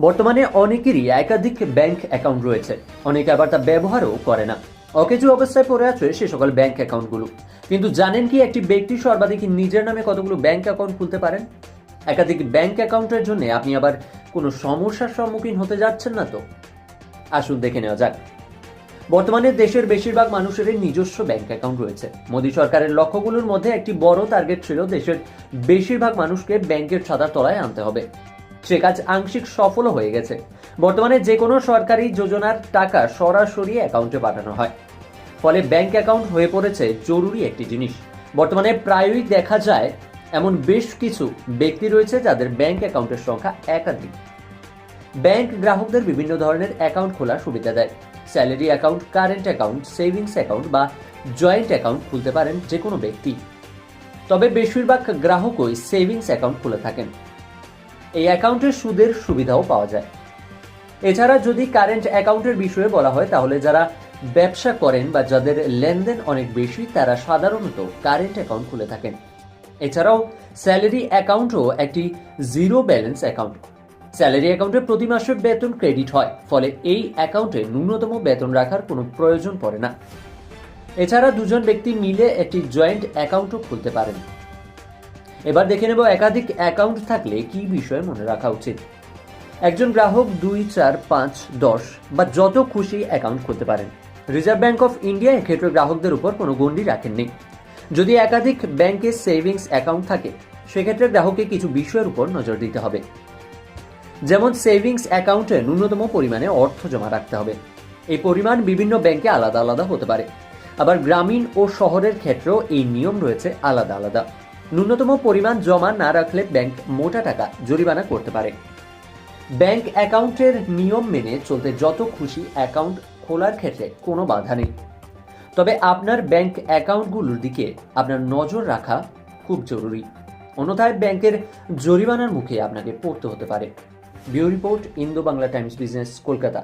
বর্তমানে অনেকেরই একাধিক ব্যাংক অ্যাকাউন্ট রয়েছে। অনেকে আবার তা ব্যবহারও করে না। অকেজু অবস্থায় পড়ে আছে সে সকল ব্যাংক অ্যাকাউন্টগুলো। কিন্তু জানেন কি একটি ব্যক্তি সর্বাধিক নিজের নামে কতগুলো ব্যাংক অ্যাকাউন্ট খুলতে পারেন? একাধিক ব্যাংক অ্যাকাউন্টের জন্য আপনি আবার কোনো সমস্যার সম্মুখীন হতে যাচ্ছেন না তো? আসুন দেখে নেওয়া যাক। বর্তমানে দেশের বেশিরভাগ মানুষেরই নিজস্ব ব্যাংক অ্যাকাউন্ট রয়েছে। মোদী সরকারের লক্ষ্যগুলোর মধ্যে একটি বড় টার্গেট ছিল দেশের বেশিরভাগ মানুষকে ব্যাংকের ছাতার তলায় আনতে হবে। সে কাজ আংশিক সফলও হয়ে গেছে। বর্তমানে যে কোনো সরকারি যোজনার টাকা সরাসরি অ্যাকাউন্টে পাঠানো হয়। ফলে ব্যাংক অ্যাকাউন্ট হয়ে পড়েছে জরুরি একটি জিনিস। বর্তমানে প্রায়ই দেখা যায় এমন বেশ কিছু ব্যক্তি রয়েছে যাদের ব্যাংক অ্যাকাউন্টের সংখ্যা একাধিক। ব্যাংক গ্রাহকদের বিভিন্ন ধরনের অ্যাকাউন্ট খোলার সুবিধা দেয়। Salary account, current account, savings account বা জয়েন্ট অ্যাকাউন্ট খুলতে পারেন যে কোনো ব্যক্তি। তবে বেশিরভাগ গ্রাহকই সেভিংস অ্যাকাউন্ট খুলে থাকেন। এই অ্যাকাউন্টের সুদের সুবিধাও পাওয়া যায়। এছাড়া যদি কারেন্ট অ্যাকাউন্টের বিষয়ে বলা হয়, তাহলে যারা ব্যবসা করেন বা যাদের লেনদেন অনেক বেশি, তারা সাধারণত কারেন্ট অ্যাকাউন্ট খুলে থাকেন। এছাড়াও স্যালারি অ্যাকাউন্টও একটি জিরো ব্যালেন্স অ্যাকাউন্ট। স্যালারি অ্যাকাউন্টে প্রতি মাসে বেতন ক্রেডিট হয়, ফলে এই অ্যাকাউন্টে ন্যূনতম বেতন রাখার কোনো প্রয়োজন পড়ে না। এছাড়া দুজন ব্যক্তি মিলে একটি জয়েন্ট অ্যাকাউন্টও খুলতে পারেন। এবার দেখে নেব একাধিক অ্যাকাউন্ট থাকলে কি বিষয় মনে রাখা উচিত। একজন গ্রাহক দুই, চার, পাঁচ, দশ বা যত খুশি অ্যাকাউন্ট খুলতে পারেন। রিজার্ভ ব্যাংক অফ ইন্ডিয়া এক্ষেত্রে গ্রাহকদের উপর কোনো গণ্ডি রাখেননি। যদি একাধিক ব্যাংকে সেভিংস অ্যাকাউন্ট থাকে, সেক্ষেত্রে গ্রাহককে কিছু বিষয়ের উপর নজর দিতে হবে। যেমন সেভিংস অ্যাকাউন্টে ন্যূনতম পরিমাণে অর্থ জমা রাখতে হবে। এই পরিমাণ বিভিন্ন ব্যাংকে আলাদা আলাদা হতে পারে। আবার গ্রামীণ ও শহরের ক্ষেত্রেও এই নিয়ম রয়েছে আলাদা আলাদা। ন্যূনতম পরিমাণ জমা না রাখলে ব্যাংক মোটা টাকা জরিমানা করতে পারে। ব্যাংক অ্যাকাউন্টের নিয়ম মেনে চলতে যত খুশি অ্যাকাউন্ট খোলার ক্ষেত্রে কোনো বাধা নেই। তবে আপনার ব্যাংক অ্যাকাউন্টগুলোর দিকে আপনার নজর রাখা খুব জরুরি। অন্যথায় ব্যাংকের জরিমানার মুখে আপনাকে পড়তে হতে পারে। Bureau report Indo Bangla Times business, Kolkata.